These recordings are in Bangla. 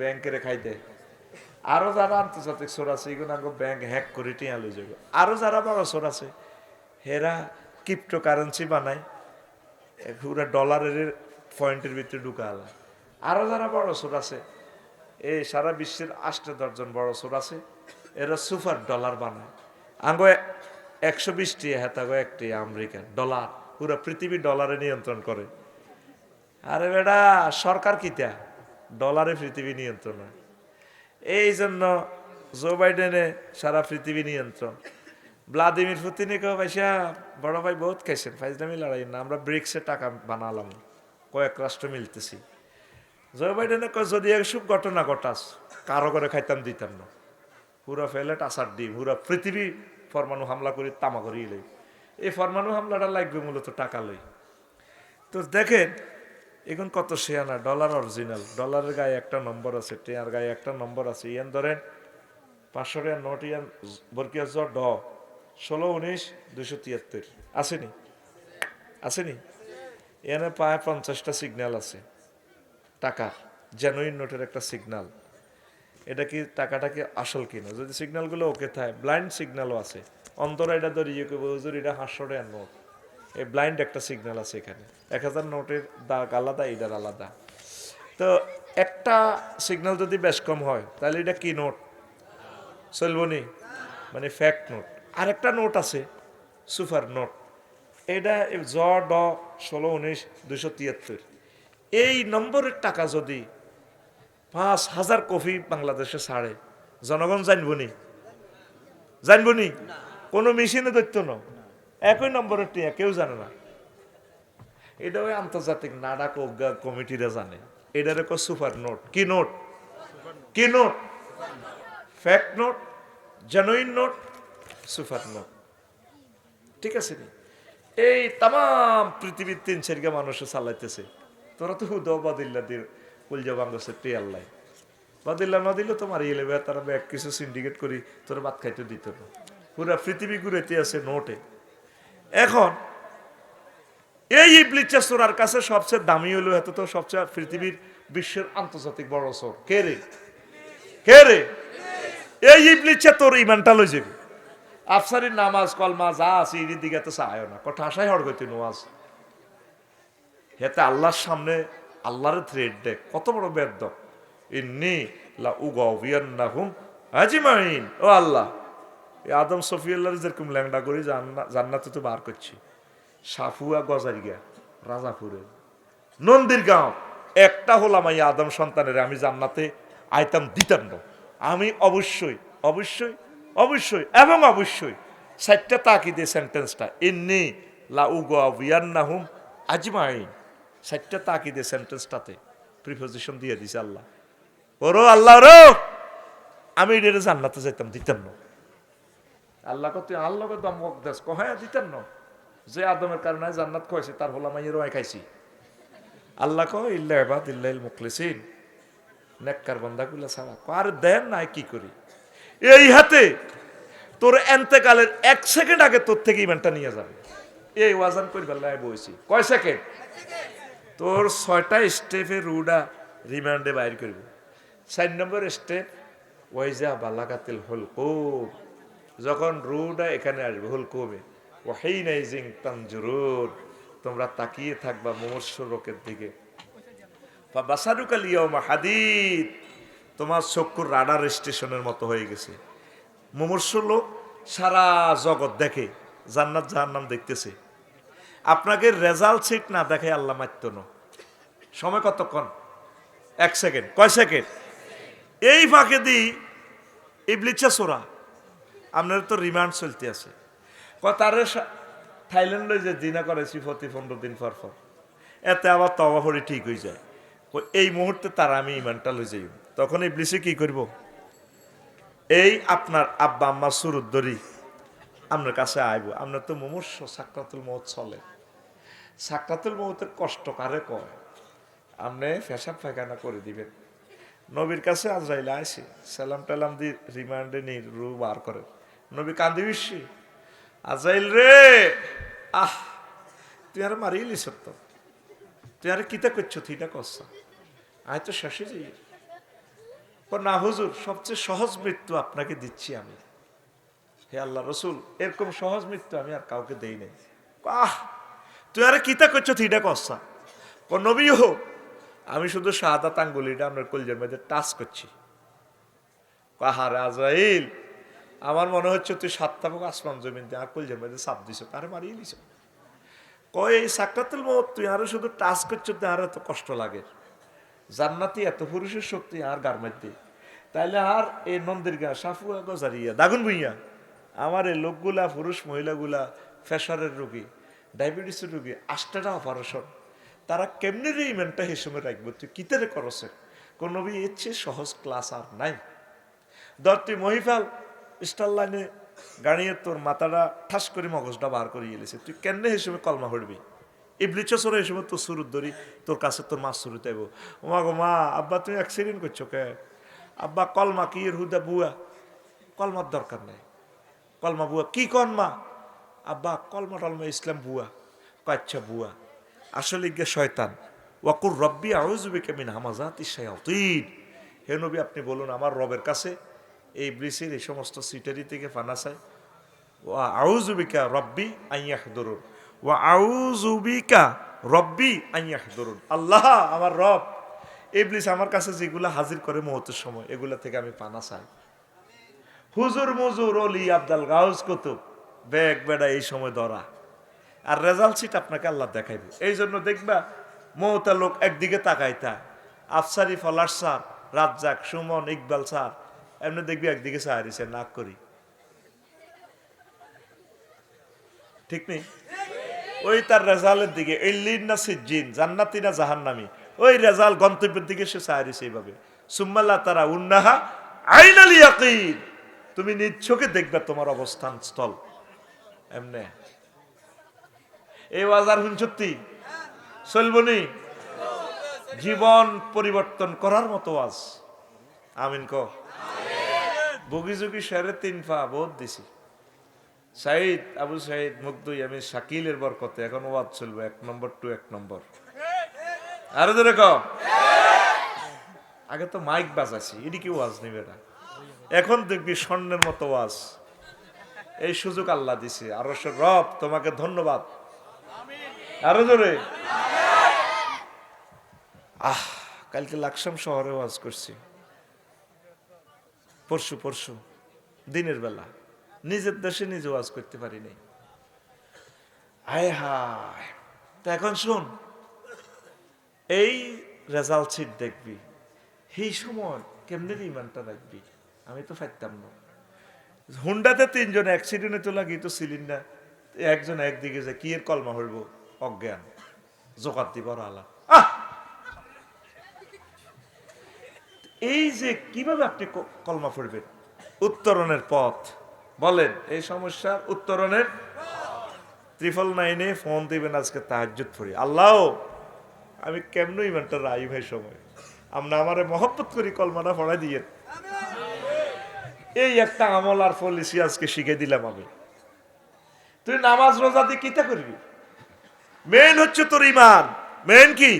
ব্যাংকে খাই দেয় আরও যারা আন্তর্জাতিক সোর আছে, এগুলো ব্যাংক হ্যাক করে টিয়া লই যাবে। আরও যারা বড় সোর আছে, হেরা ক্রিপ্টো কারেন্সি বানায় পুরা ডলারের পয়েন্টের ভিতরে ঢুকা আলা আরও যারা বড় সোর আছে এই সারা বিশ্বের আষ্ট দশজন বড় সোর আছে, এরা সুপার ডলার বানায়। আঙ্গো একশো বিশটি হেতাগো একটি আমেরিকান ডলার পুরা পৃথিবী ডলারে নিয়ন্ত্রণ করে। আরে বেটা, সরকার কিতা ডলারে পৃথিবী নিয়ন্ত্রণ। হয়। এই জন্য জো বাইডেনে সারা পৃথিবী নিয়ন্ত্রণ। ভ্লাদিমির পুতিনকে পয়সা বড় ভাই বহুত খাইছেন, ফাইজলামি লড়াই না, আমরা ব্রিক্সে টাকা বানালাম, কয়েক রাষ্ট্র মিলতেছি। জো বাইডেনে কয়, যদি এসব ঘটনা ঘটাস, কারও করে খাইতাম, দিতাম না। পুরা ফেলে টাসার ডিম পুরা পৃথিবী পরমাণু হামলা করি তামা করি এই পরমাণু হামলাটা লাগবে মূলত টাকা লই। তো দেখেন এখন কত শেয়ানা ডলার অরিজিনাল। ডলারের গায়ে একটা নম্বর আছে, টেয়ার গায়ে একটা নম্বর আছে। ইয়ান ধরেন, পাঁচশো টাকার নোট ইয়ান, বরকিয়া জ ড, ষোলো উনিশ দুশো তিয়াত্তর। আসেনি? আসেনি? এখানে প্রায় পঞ্চাশটা সিগন্যাল আছে। টাকা জেনুইন নোটের একটা সিগন্যাল এটা কি টাকাটা কি আসল কিনা? যদি সিগন্যালগুলো ওকে থাকে ব্লাইন্ড সিগন্যালও আছে। অন্তরা এটা ধরিয়ে হুজুর, এটা হাঁসশো টাকার নোট এই ব্লাইন্ড একটা সিগন্যাল আছে এখানে। এক হাজার নোটের দাগ আলাদা এটার আলাদা। তো একটা সিগন্যাল যদি বেশ কম হয়, তাহলে এটা কি নোট চলবনি মানে ফ্যাক্ট নোট আরেকটা নোট আছে, সুপার নোট এটা জ, ড, ষোলো, উনিশ দুশো তিয়াত্তর। এই নম্বরের টাকা যদি পাঁচ হাজার কপি বাংলাদেশে ছাড়ে, জনগণ জানবনি জানবনি কোনো মেশিনে দৈত্য ন। একই নম্বরের টিয়া, কেউ জানে না। এটা ওই আন্তর্জাতিক অজ্ঞা কমিটিরা জানে। এটার এক সুপার নোট। কি নোট? কি note? Fact note? Genuine note? Super note. ঠিক আছে এই তাম পৃথিবীর তিন চারিগা মানুষ চালাইতেছে। তোরা তো হুদ বাদিল্লা দিয়ে কুলজা বাংলাদেশে লাই। বাদিল্লা না দিলে তোমার মারিয়ে লেবে তারা ব্যাগ কিছু সিন্ডিকেট করি, তোরা ভাত খাইতে দিত না। পুরা পৃথিবী ঘুরেতে আছে নোটে। এখন, এই ইবলিচা সোরার কাছে সবচেয়ে দামি হলো এত তো সবচেয়ে পৃথিবীর বিশ্বের আন্তর্জাতিক বড় সোর। কে রে? কে রে? এই ইবলিচা তোর ইমানটা লই যাবে। আফসারির নামাজ, কলমা, যা আছে ইডির দিকে তো চায় না। কথা আশাই হড় গতি নোয়াজ হেতে আল্লাহর সামনে আল্লাহর থ্রেড দেখ, কত বড় বেদ ইন্নি লা উগাউবিয়ান্নাহুম আজমাইন। ও আল্লাহ এই আদম সফিউল্লাহর যেরকম ল্যাংডা করি জান্নাতে তো বার করছি। সাফুয়া গজারিয়া রাজাপুরের নন্দীর গাঁও, একটা হলাম এই আদম সন্তানের, আমি জান্নাতে আইতাম, দিতাম না। আমি অবশ্যই অবশ্যই অবশ্যই এবং অবশ্যই চারটা তাকিদে সেন্টেন্সটা, ইন্নি লা উগাউবিয়ান্নাহুম আজমাইন। চারটা তাকিদে সেন্টেন্সটাতে প্রিপোজিশন দিয়ে দিছে আল্লাহ। ওরো আল্লাহ রো আমি এটা জান্নাতে যাইতাম, দিতাম না। আল্লাহ কত আল্লাহ দমক দেশ কহায় দিতেন না। যে আদমের কারণে জান্নাত খাইছে তার হলাম আমি রয় খাইছি। আল্লাহ কয় ইল্লা এবাদ ইল্লাইল মুখলিসিন। নেককার বান্দা গুলা ছাড়া আর দেন নাই কি করি? এই হাতে তোর এন্তেকালের এক সেকেন্ড আগে তোর থেকে ইভেন্টটা নিয়ে যাবে। এই ওয়াজান করি বেলায় বইছি। কয় সেকেন্ড? তোর ছয়টা স্টেপে রুডা রিমান্ডে বাইর করবে। চার নম্বর স্টেপ, ওয়াইজা বালাকাতিল হল কোব যখন রুডা এখানে আসবে, হল কোবে ওয়াহেই নাই জিং তানজুরুর তোমরা তাকিয়ে থাকবা মুমর্ষ লোকের দিকে। হাদিদ, তোমার চক্ষুর রাডার স্টেশনের মতো হয়ে গেছে। মুমর্ষ লোক সারা জগৎ দেখে, জান্নাত জাহান্নাম দেখতেছে। আপনাকে রেজাল্ট সিট না দেখে আল্লাহ মাত্য না। সময় কতক্ষণ? এক সেকেন্ড। কয় সেকেন্ড? এই ফাঁকে দি ইবলিচা সোরা। আপনার তো রিমান্ড চলতে আছে। তারে থাইল্যান্ডে যে দিনা করেছি প্রতি পনেরো দিন পর পর। এতে আবার তবা ভরি ঠিক হয়ে যায়। এই মুহূর্তে তার আমি ইমানটা লই যাই তখন এই ইবলিসে কি করব? এই আপনার আব্বা আম্মা সুরুদ্দরি আপনার কাছে আইব। আপনার তো মুমূর্ষ সাক্রাতুল মৌত চলে। সাক্রাতুল মৌতের কষ্ট কারে কয়? আপনি ফেসাব ফায়খানা করে দিবেন। নবীর কাছে আজরাইল আইসি সালাম টালাম দি রিমান্ডে নি রু বার করে নবী কান্দি বিশ্বি আজরাইল রে। আহ, তুই আর মারিলি সত্য। তুই আর কিতা করছ তুইটা করছ আয় তো শেষে যাই। না, হুজুর, সবচেয়ে সহজ মৃত্যু আপনাকে দিচ্ছি আমি। হে আল্লাহ রসুল, এরকম সহজ মৃত্যু আমি আর কাউকে দেই নাই। আহ, তুই আরে কিতা করছ, থিটা কসা। ও নবী হো, আমি শুধু শাহাদাত আঙ্গুলিটা আপনার কলজের মধ্যে টাচ করছি। কাহারে আজরাইল আমার মনে হচ্ছে তুই সাতটা মুখ আসমান জমিন আর কলজের মধ্যে চাপ দিছ, তারে মারিয়ে দিছ। কয়, এই সাকরাতুল মত তুই আরও শুধু টাচ করছ তুই আর এত কষ্ট লাগে। জান্নাতি এত পুরুষের শক্তি, আর গার মধ্যে। তাইলে আর এই নন্দির গা সাফুয়া, গজারিয়া, দাগুন ভুইয়া, আমার এই লোকগুলা, পুরুষ মহিলাগুলা প্রেশারের রোগী, ডায়াবেটিসের রোগী, আষ্টাটা অপারেশন তারা কেমনি রে ইমেন্টটা হিসেবে রাখব? তুই কিতারে করছে কোন এর চেয়ে সহজ ক্লাস আর নাই। ধর, তুই মহিফাল স্টার লাইনে গাড়িয়ে তোর মাথাটা ঠাস করে মগজটা বার করে এলেছে তুই কেমনে হিসেবে কলমা হড়বি ইবলিচ সরে হিসেবে তোর শুরুর ধরি, তোর কাছে তোর মাছ শুরু তাইব ওমা গো মা, আব্বা তুমি অ্যাক্সিডেন্ট করছ কে? আব্বা কলমা কি হুদা বুয়া? কলমার দরকার নেই। কলমা বুয়া কি কন মা? আব্বা কলমা টলমা ইসলাম বুয়া। কাচ্ছা বুয়া, আসলে গিয়ে শয়তান। ওয়াকুর রব্বি আউজুবিকে মিন হামাজাত ইসায়াতিন হে নবী, আপনি বলুন, আমার রবের কাছে এই ব্রিসের এই সমস্ত সিটারি থেকে ফানা চাই ওয়া আউজুবিকা রব্বি আইয়াহ দরুন ওয়া আউজুবিকা রব্বি আইয়াহ দরুন আল্লাহ, আমার রব। ইবলিস আমার কাছে যেগুলা হাজির করে মুহূর্তের সময়, এগুলা থেকে আমি পানা চাই হুজুর মুজুর অলি আব্দাল গাউজ কুতুব ব্যাগ বেড়া এই সময় ধরা। আর রেজাল্ট সিট আপনাকে আল্লাহ দেখাইবে। এই জন্য দেখবা মমতা লোক একদিকে তাকাইতা। আফসারি ফলার স্যার, রাজ্জাক, সুমন, ইকবাল স্যার এমনি দেখবি একদিকে সাহারিছে নাক করি। ঠিক নেই? ওই তার রেজাল্টের দিকে, এই লিন না সিজ্জিন, জান্নাতি না জাহান্নামি, ওই রেজাল্ট গন্তব্যের দিকে সে সাহারিছে এইভাবে। সুম্মাল্লাহ তারা উন্নাহা ইয়াকিন। তুমি চোখে দেখবে তোমার অবস্থান স্থল। এমনে। এই হুন সত্যি? চলবনি জীবন পরিবর্তন করার মতো আজ আমিন ক বগি যুগি শেরে তিন পা বোধ দিছি। সাইদ আবু সাইদ মুগ্ধই আমি শাকিলের বরকতে এখন ওয়াজ চলবে এক নম্বর টু এক নম্বর। আরও ধরে ক আগে তো মাইক বাজাছি এটি কি ওয়াজ নিবে না? এখন দেখবি স্বর্ণের মতো ওয়াজ। এই সুযোগ আল্লাহ দিছে। আরও রব, তোমাকে ধন্যবাদ। আরও জোরে। আহ, কালকে লাকসাম শহরে ওয়াজ করছি। পরশু পরশু, দিনের বেলা। নিজের দেশে নিজে ওয়াজ করতে পারি নাই। হায় হায়। তা এখন শুন, এই রেজাল্ট শিট দেখবি, সেই সময় কেমনে ইমানটা রাখবি আমি তো ফাইতাম না। হুন্ডাতে তিনজন অ্যাক্সিডেন্টে তো লাগি, তো সিলিন্ডার একজন একদিকে যে কি এর কলমা হইব? অজ্ঞান। জোকাত দিব আলা। এই যে কীভাবে আপনি কলমা পড়বেন? উত্তরণের পথ। বলেন, এই সমস্যার উত্তরণের ত্রিফল নাইনে ফোন দিবেন আজকে তাহাজ্জুদ পড়ি। আল্লাহ, আমি কেমন ইমানটা রাইম এই সময়? আমরা আমারে মহব্বত করি কলমাটা পড়াই দিয়ে এই একটা আমল আর পলিসি আজকে শিখে দিলাম আমি। তুই নামাজ রোজা দিয়ে কিতা করবি? মেন হচ্ছে তোর ইমান। মেন কি?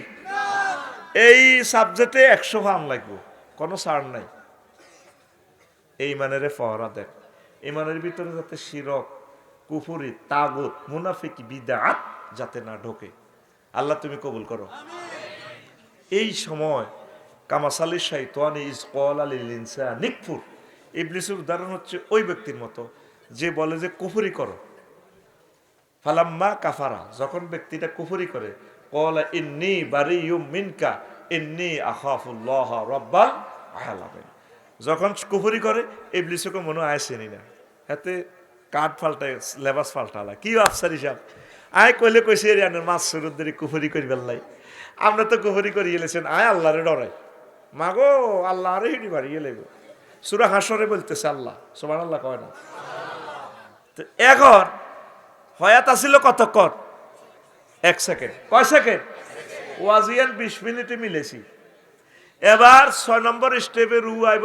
এই সাবজেক্টে একশো ফার্ম লাগবে। কোনো সার নাই। এই মানের ফহরা দেখ। ইমানের ভিতরে যাতে শিরক, কুফুরি, তাগুত, মুনাফিক, বিদাত যাতে না ঢোকে। আল্লাহ তুমি কবুল করো। এই সময় কামাসালি শাইতানি ইজ কল আলিল ইনসা নিকফুর ইবলিসের উদাহরণ হচ্ছে ওই ব্যক্তির মতো, যে বলে যে কুফুরি করো। ফালাম্মা কাফারা, যখন ব্যক্তিটা কুফুরি করে কলা ইন্নি বারি ইউ মিনকা ইন্নি আখাফুল্লাহ রব্বাল আলামিন যখন কুফুরি করে ইবলিসকে মনে আয়সেনি না। হাতে কাঠ ফাল্টায়, লেবাস ফাল্টালা। কি আফসার হিসাব আয় কইলে কইছে রিয়ানের মাছ সুরুদ্দের কুফুরি করি বেল্লাই আমরা তো কুফুরি করি এলেছেন আয় আল্লাহরে ডরাই। মাগো আল্লাহ আরে হিডি বাড়ি গেলে সুরা হাসরে বলতেছে আল্লাহ সোমান আল্লাহ কয় না। তো এখন, হয়াত আসিল কতক্ষণ? এক সেকেন্ড। কয় সেকেন্ড? ওয়াজিয়ান বিশ মিনিটে মিলেছি। এবার ছয় নম্বর স্টেপে রু আইব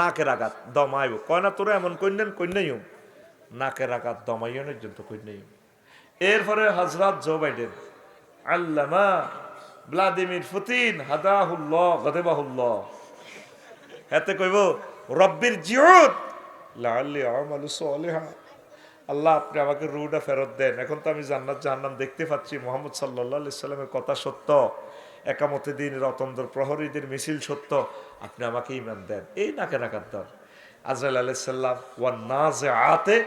নাকের আঘাত, দম আইব। কয় না, তোরা এমন কন্যান কন্যাইম নাকের আঘাত দমাইনের জন্য কন্যাইম এরপরে হজরত জো বাইডেন, আল্লামা ভ্লাদিমির পুতিন, হাদাহুল্লাহ, গদেবাহুল্লাহ। হাতে কইব, রব্বির জিউদ লাল্লি আমালু সালিহা। আল্লাহ, আপনি আমাকে রুটা ফেরত দেন। এখন তো আমি জান্নাত, জাহান্নাম দেখতে পাচ্ছি। মোহাম্মদ সাল্লা সাল্লামের কথা সত্য। একামতে দিন, রতন্দ্র প্রহরীদের মিছিল সত্য। আপনি আমাকে ইমান দেন। এই নাকে নাকার দর। আজরাল আলাইসাল্লাম ওয়ান নাজে আতে